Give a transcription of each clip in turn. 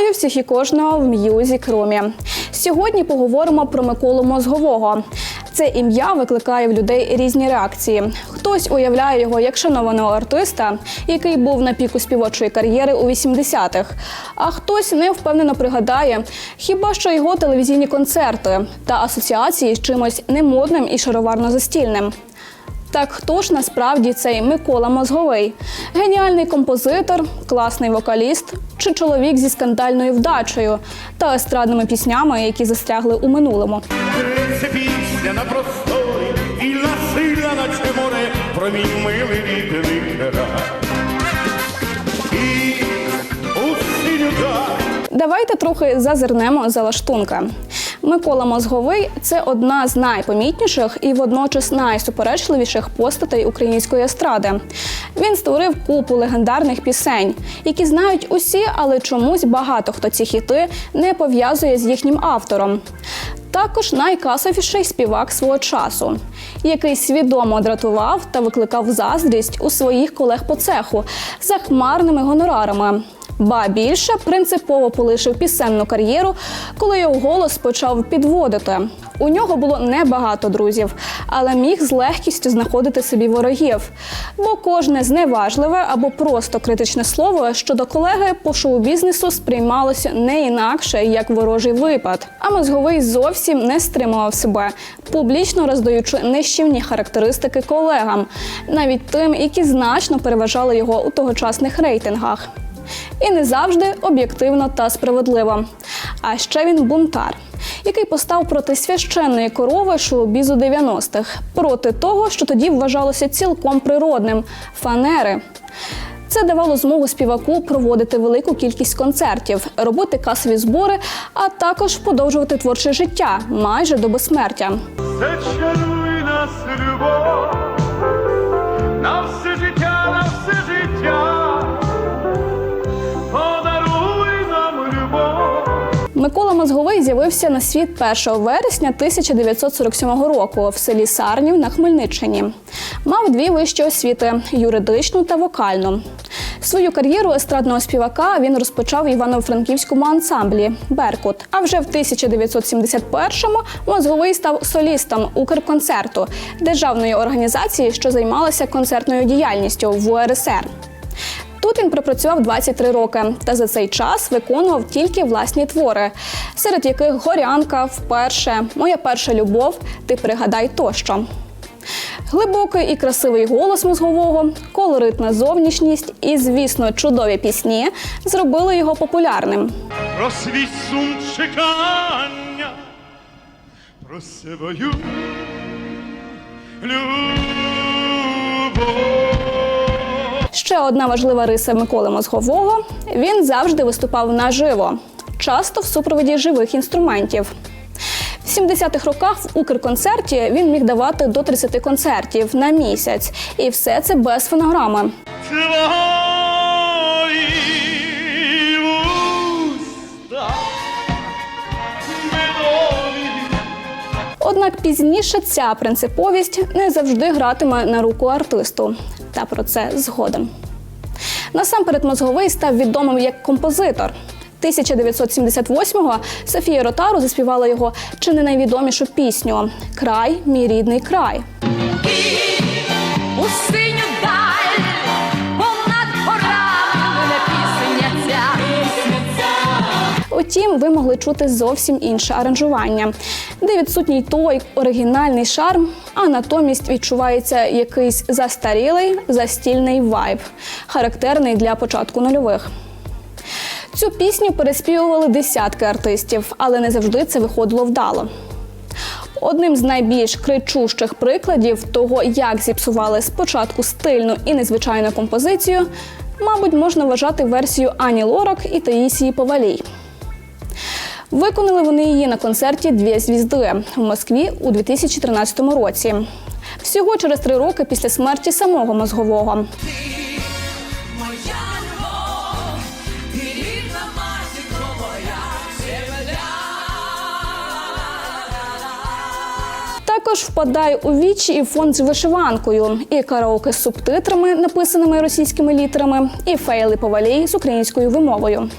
Вітаю всіх і кожного в Music Room. Сьогодні поговоримо про Миколу Мозгового. Це ім'я викликає в людей різні реакції. Хтось уявляє його як шанованого артиста, який був на піку співочої кар'єри у 80-х, а хтось невпевнено пригадає, хіба що його телевізійні концерти та асоціації з чимось немодним і шароварно-застільним. Так хто ж насправді цей Микола Мозговий? Геніальний композитор, класний вокаліст чи чоловік зі скандальною вдачею та естрадними піснями, які застрягли у минулому. Це пісня на просторі, вільна сила, наче море, про мій милий. І у синю Давайте трохи зазирнемо за лаштунка. Микола Мозговий це одна з найпомітніших і водночас найсуперечливіших постатей української естради. Він створив купу легендарних пісень, які знають усі, але чомусь багато хто ці хіти не пов'язує з їхнім автором. Також найкасовіший співак свого часу, який свідомо дратував та викликав заздрість у своїх колег по цеху за хмарними гонорарами. Ба більше принципово полишив пісенну кар'єру, коли його голос почав підводити. У нього було небагато друзів, але міг з легкістю знаходити собі ворогів. Бо кожне зневажливе або просто критичне слово щодо колеги по шоу-бізнесу сприймалося не інакше як ворожий випад. А мозговий зовсім не стримував себе, публічно роздаючи нищівні характеристики колегам, навіть тим, які значно переважали його у тогочасних рейтингах і не завжди об'єктивно та справедливо. А ще він бунтар, який постав проти священної корови шоу-бізу 90-х, проти того, що тоді вважалося цілком природним фанери. Це давало змогу співаку проводити велику кількість концертів, робити касові збори, а також подовжувати творче життя майже до безсмертя. зачаруй нас любов, Мозговий з'явився на світ 1 вересня 1947 року в селі Сарнів на Хмельниччині. Мав дві вищі освіти юридичну та вокальну. Свою кар'єру естрадного співака він розпочав в Івано-Франківському ансамблі Беркут. А вже в 1971-му мозговий став солістом Укрконцерту державної організації, що займалася концертною діяльністю в УРСР. Тут він пропрацював 23 роки та за цей час виконував тільки власні твори, серед яких горянка, вперше, моя перша любов, ти пригадай тощо. Глибокий і красивий голос мозгового, колоритна зовнішність і, звісно, чудові пісні зробили його популярним. Про свій сум чекання, про свою любов. Ще одна важлива риса Миколи Мозгового він завжди виступав наживо, часто в супроводі живих інструментів. В 70-х роках в Укрконцерті він міг давати до 30 концертів на місяць, і все це без фонограми. Однак пізніше ця принциповість не завжди гратиме на руку артисту. Та про це згодом. Насамперед мозговий став відомим як композитор. 1978-го Софія Ротару заспівала його чи не найвідомішу пісню Край, мій рідний край. Утім, ви могли чути зовсім інше аранжування, де відсутній той оригінальний шарм, а натомість відчувається якийсь застарілий застільний вайб, характерний для початку нульових. Цю пісню переспівували десятки артистів, але не завжди це виходило вдало. Одним з найбільш кричущих прикладів того, як зіпсували спочатку стильну і незвичайну композицію, мабуть, можна вважати версію Ані Лорак і Таїсії Повалій. Виконали вони її на концерті Дві звізди в Москві у 2013 році. Всього через три роки після смерті самого мозгового. Також впадає у вічі і фонд з вишиванкою, і караоке з субтитрами, написаними російськими літерами, і фейли повалій з українською вимовою.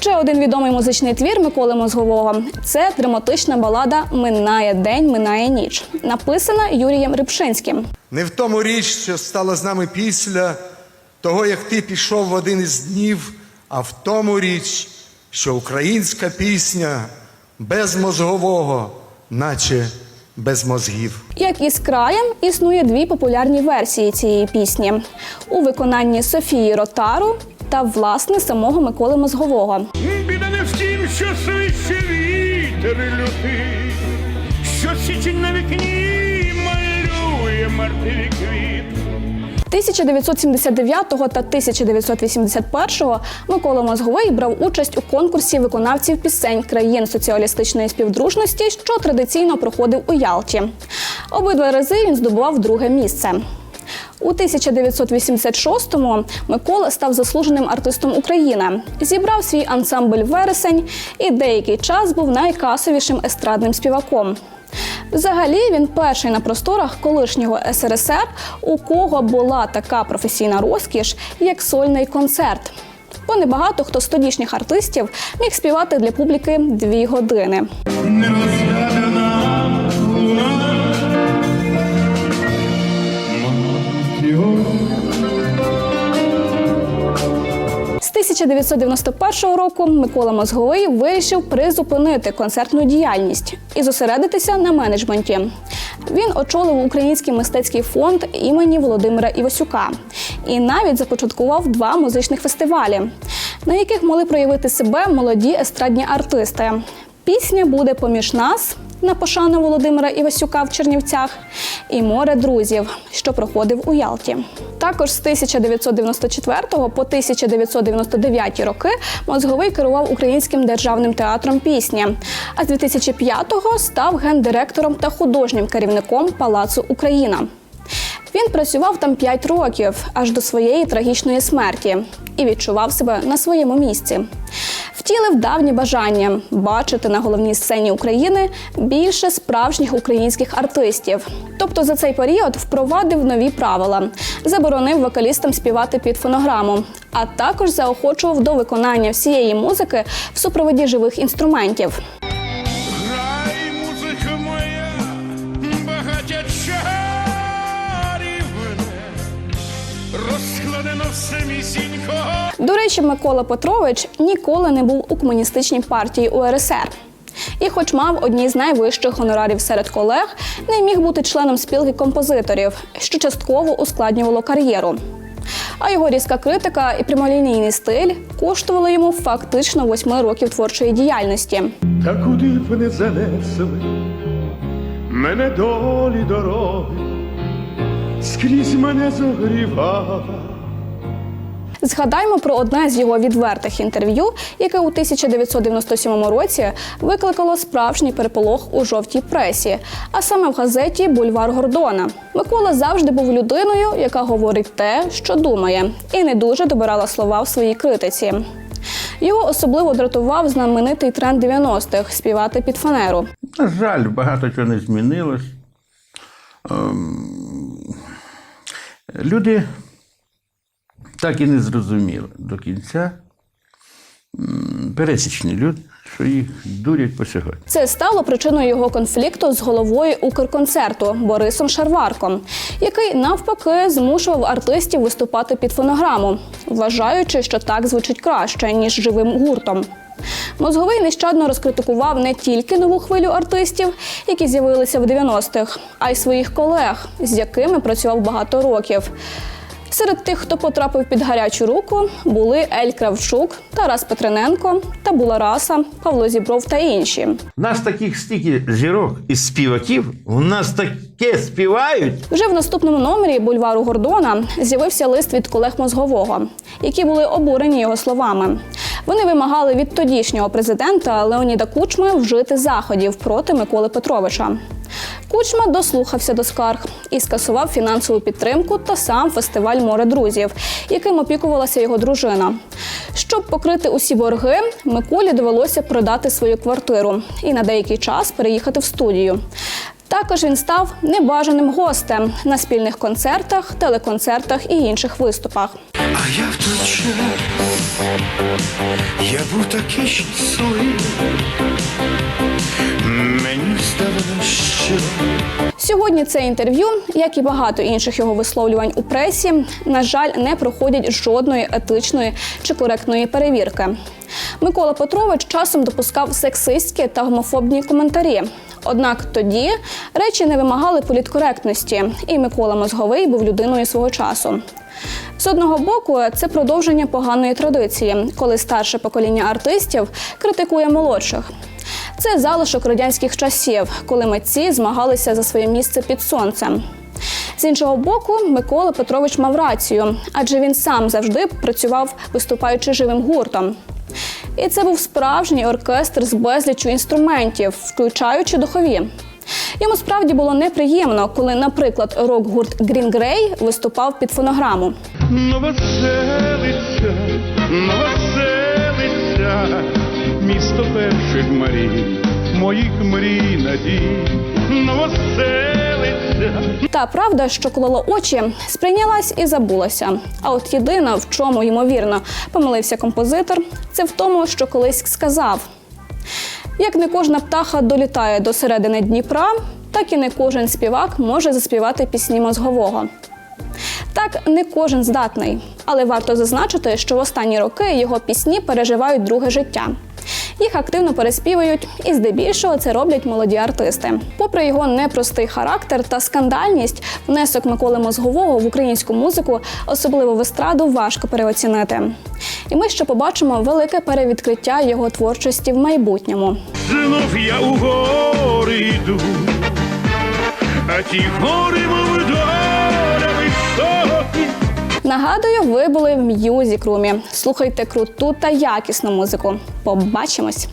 Ще один відомий музичний твір Миколи Мозгового це драматична балада Минає день, минає ніч, написана Юрієм Рибшинським. Не в тому річ, що стало з нами після того, як ти пішов в один із днів, а в тому річ, що українська пісня без мозгового, наче без мозгів. Як і з краєм, існує дві популярні версії цієї пісні у виконанні Софії Ротару та власне самого Миколи Мозгового. Біда не в тім, що свище вітер лютий, що січень на вікні малює мертві квіти. 1979 та 1981 Микола Мозговий брав участь у конкурсі виконавців пісень країн соціалістичної співдружності, що традиційно проходив у Ялті. Обидва рази він здобував друге місце. У 1986-му Микола став заслуженим артистом України, зібрав свій ансамбль Вересень і деякий час був найкасовішим естрадним співаком. Взагалі він перший на просторах колишнього СРСР, у кого була така професійна розкіш, як сольний концерт. Бо небагато хто з тодішніх артистів міг співати для публіки дві години. 1991 року Микола Мозговий вирішив призупинити концертну діяльність і зосередитися на менеджменті. Він очолив Український мистецький фонд імені Володимира Івасюка і навіть започаткував два музичних фестивалі, на яких могли проявити себе молоді естрадні артисти. Пісня буде поміж нас на пошану Володимира Івасюка в Чернівцях і море друзів, що проходив у Ялті. Також з 1994 по 1999 роки мозговий керував Українським державним театром пісні. А з 2005-го став гендиректором та художнім керівником Палацу Україна. Він працював там 5 років аж до своєї трагічної смерті і відчував себе на своєму місці. Втілив давні бажання бачити на головній сцені України більше справжніх українських артистів. Тобто за цей період впровадив нові правила, заборонив вокалістам співати під фонограму, а також заохочував до виконання всієї музики в супроводі живих інструментів. Розкладено все місінько. До речі, Микола Петрович ніколи не був у комуністичній партії УРСР. І, хоч мав одні з найвищих гонорарів серед колег, не міг бути членом спілки композиторів, що частково ускладнювало кар'єру. А його різка критика і прямолінійний стиль коштували йому фактично восьми років творчої діяльності. Та куди б не занесли мене долі дороги, скрізь мене загрівала. Згадаймо про одне з його відвертих інтерв'ю, яке у 1997 році викликало справжній переполох у жовтій пресі, а саме в газеті Бульвар Гордона. Микола завжди був людиною, яка говорить те, що думає, і не дуже добирала слова в своїй критиці. Його особливо дратував знаменитий тренд 90-х співати під фанеру. На жаль, багато чого не змінилось. Ем, Люди так і не зрозуміли до кінця. м, Пересічні люди, що їх дурять по сьогодні. Це стало причиною його конфлікту з головою Укрконцерту Борисом Шарварком, який навпаки змушував артистів виступати під фонограму, вважаючи, що так звучить краще ніж живим гуртом. Мозговий нещадно розкритикував не тільки нову хвилю артистів, які з'явилися в 90-х, а й своїх колег, з якими працював багато років. Серед тих, хто потрапив під гарячу руку, були Ель Кравчук, Тарас Петрененко, Табула Раса, Павло Зібров та інші. У нас таких стільки зірок і співаків, у нас таке співають. Вже в наступному номері бульвару Гордона з'явився лист від колег мозгового, які були обурені його словами. Вони вимагали від тодішнього президента Леоніда Кучми вжити заходів проти Миколи Петровича. Кучма дослухався до скарг і скасував фінансову підтримку та сам фестиваль Море друзів, яким опікувалася його дружина. Щоб покрити усі борги, Миколі довелося продати свою квартиру і на деякий час переїхати в студію. Також він став небажаним гостем на спільних концертах, телеконцертах і інших виступах. А я в той час, я був такий щасливий, Сьогодні це інтерв'ю, як і багато інших його висловлювань у пресі, на жаль, не проходять жодної етичної чи коректної перевірки. Микола Петрович часом допускав сексистські та гомофобні коментарі. Однак тоді речі не вимагали політкоректності, і Микола Мозговий був людиною свого часу. З одного боку, це продовження поганої традиції, коли старше покоління артистів критикує молодших. Це залишок радянських часів, коли митці змагалися за своє місце під сонцем. З іншого боку, Микола Петрович мав рацію, адже він сам завжди працював, виступаючи живим гуртом. І це був справжній оркестр з безліччю інструментів, включаючи духові. Йому справді було неприємно, коли, наприклад, рок-гурт Green Grey виступав під фонограму. Новоселиця, новоселиця, місто перших мрій, моїх мрій надій, новоселиця. Та правда, що колола очі, сприйнялась і забулася. А от єдине, в чому ймовірно помилився композитор, це в тому, що колись сказав: як не кожна птаха долітає до середини Дніпра, так і не кожен співак може заспівати пісні мозгового. Так, не кожен здатний, але варто зазначити, що в останні роки його пісні переживають друге життя. Їх активно переспівують, і здебільшого це роблять молоді артисти. Попри його непростий характер та скандальність, внесок Миколи Мозгового в українську музику, особливо в естраду, важко переоцінити. І ми ще побачимо велике перевідкриття його творчості в майбутньому. Знов я у гори йду, а ті гори, мов доля. Нагадую, ви були в М'юзік Румі. Слухайте круту та якісну музику. Побачимось!